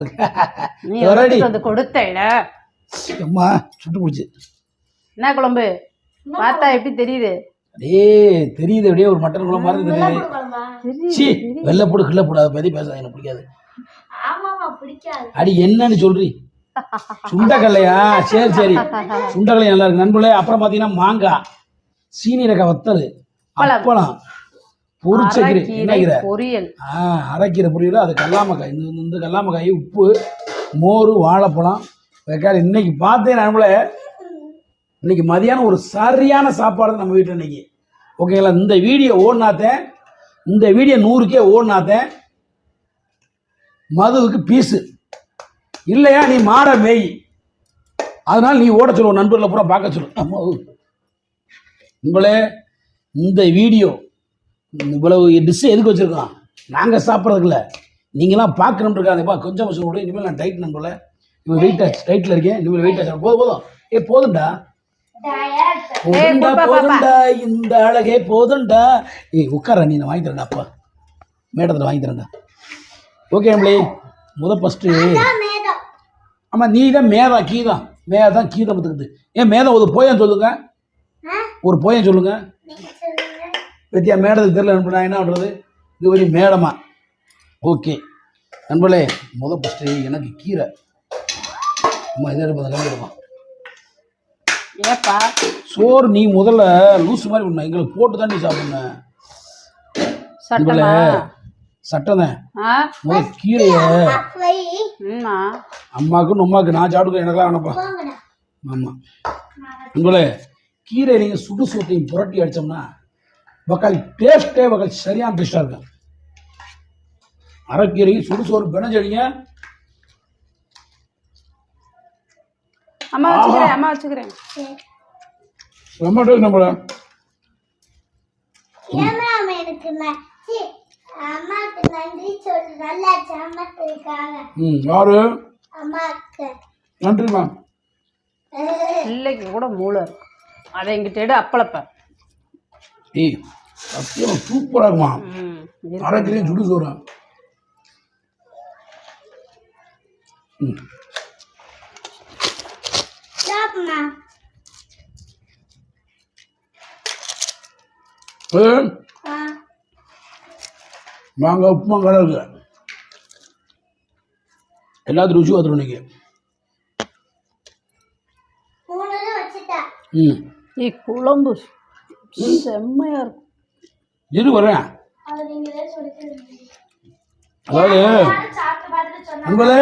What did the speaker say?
நீ. எடுத்துட்டு வந்து கொடுத்தேல? அம்மா சுட்டு பிடிச்சி என்ன குழம்பு? பார்த்தா எப்படி தெரியுது? அடே தெரியுது அப்படியே ஒரு மட்டன் குழம்பு மாதிரி தெரியுது. சி வெள்ளைப்பூடு கிள்ளப்பூடு அதை பற்றி எனக்கு பிடிக்காது. ஆமாமா பிடிக்காது. அடி என்னன்னு சொல்றி. சுண்டக்கல்லையா? சரி சரி. சுண்டக்கல்லை நல்லா இருக்கு. நண்பர்களே அப்புறம் பார்த்தீங்கன்னா மாங்காய். சீனி ரக வத்தல். அப்பளம். பொரிச்சக்கீரை என்னங்கிற பொரியல். ஆ அரைக்கீரை பொரியல்? அது கல்லாமக்காய். இந்த இந்த கல்லாமக்காய் உப்பு மோர் வாழைப்பழம் வெக்காளி இன்னைக்கு பார்த்தேன் நண்பர்களே இன்னைக்கு மதியானம் ஒரு சரியான சாப்பாடு நம்ம வீட்டில் இன்னைக்கு. ஓகேங்களா? இந்த வீடியோ ஓடினாத்தேன். இந்த வீடியோ நூறுக்கே ஓடினாத்தேன். மதுவுக்கு பீஸு. இல்லையா? நீ மாட மேய். அதனால நீ ஓட சொல்லுவோம் நண்பர்களை பூரா பார்க்க சொல்லு. அம்மா ஓ. நண்பர்களே இந்த வீடியோ இவ்வளவு டிஷ் எதுக்கு வச்சுருக்கோம்? நாங்கள் சாப்பிட்றதுக்குல நீங்களாம் பார்க்கணுன்றக்காதப்பா கொஞ்சம் கொஞ்சம் கூட இனிமேல் நான் டைட் நண்பர்களே இவன் வெயிட் ஆச்சு டைட்டில் இருக்கேன். இனிமேல் வெயிட் ஆச்சு போதும் போதும். ஏ போதும்டா. போதும்டா. போதும்டா. இந்த அழகே போதும்டா. ஏய் உட்கார நீ நான் வாங்கி தரேன்டா அப்பா. மேடத்தில் வாங்கி தரேன்டா. ஓகே நம்மளே முத ஃபஸ்ட்டு ஆமாம் நீ தான் மேதா கீதம் மேதான் கீதம் பத்துக்குது ஏன் மேதம் ஒரு போயம் சொல்லுங்க? ஒரு போயம் சொல்லுங்க. பத்தியா மேடத்துக்கு தெரியல நண்பர் நான் என்ன பண்ணுறது இது ஒரு மேடமா? ஓகே. நண்பர்களே முத ஃபஸ்ட்டு எனக்கு கீரை. அம்மா இதை எடுப்பா கம்மி எடுப்பா. ஏப்பா சோறு நீ முதல்ல லூஸ் மாதிரி பண்ண எங்களுக்கு போட்டு தான் நீ சாப்பிடணும் சட்டமா சட்டம் தான் ஆ? முதல் கீரையை அம்மாவுக்கும் உம்மாவுக்கு நான் சாப்பிடுக்க எனக்கெல்லாம் வேணப்பா போங்கடா. ஆமாம் உங்களே கீரை நீங்கள் சுடு சோத்தையும் புரட்டி அடித்தோம்னா பக்கால் டேஸ்ட்டே பக்கால் சரியான டேஸ்ட்டாக இருக்கும் அரைக்கீரையும் சுடு சோறு பிணைஞ்சடிங்க அம்மா வச்சுக்கிறேன். அம்மா வச்சுக்கிறேன் ரொம்ப டேஸ்ட் நம்மள யாரு? அம்மாக்கு நன்றிம்மா பிள்ளைக்கு கூட மூளை அதை எங்கிட்ட அப்பளப்ப. ஏய் சத்தியம் சூப்பராக இருக்குமா? ம். இரு. அரைக்கீரையும் சுடு சோறு. மாங்காய் உப்புமா கடை இருக்கு. எல்லாத்துக்கும் ருசி வந்துடும் இன்னைக்கு. ம். குழம்பு செம்மையா இருக்கும் இரு வரேன் அதாவது நண்பர்களே